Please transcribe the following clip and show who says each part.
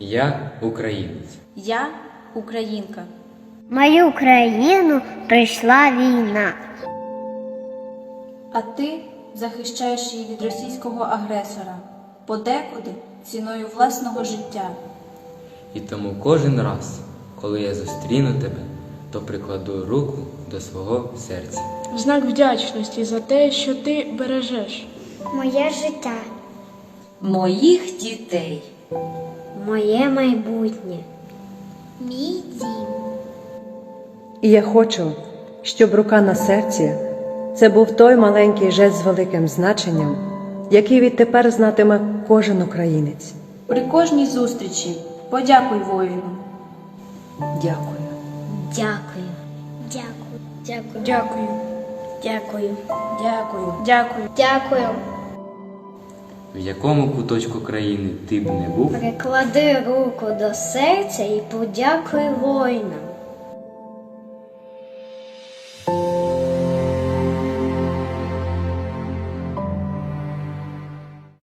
Speaker 1: Я українець.
Speaker 2: Я українка.
Speaker 3: Мою країну прийшла війна.
Speaker 2: А ти захищаєш її від російського агресора, подекуди ціною власного життя.
Speaker 1: І тому кожен раз, коли я зустріну тебе, то прикладу руку до свого серця.
Speaker 4: В знак вдячності за те, що ти бережеш.
Speaker 3: Моє життя,
Speaker 5: моїх дітей.
Speaker 3: Моє майбутнє. Мій дім.
Speaker 6: І я хочу, щоб рука на серці це був той маленький жест з великим значенням, який відтепер знатиме кожен українець.
Speaker 2: При кожній зустрічі подякуй воїну.
Speaker 6: Дякую.
Speaker 3: Дякую. Дякую. Дякую.
Speaker 4: Дякую.
Speaker 3: Дякую.
Speaker 2: Дякую.
Speaker 4: Дякую.
Speaker 3: Дякую.
Speaker 1: В якому куточку країни ти б не був,
Speaker 3: Приклади руку до серця і подякуй воїнам.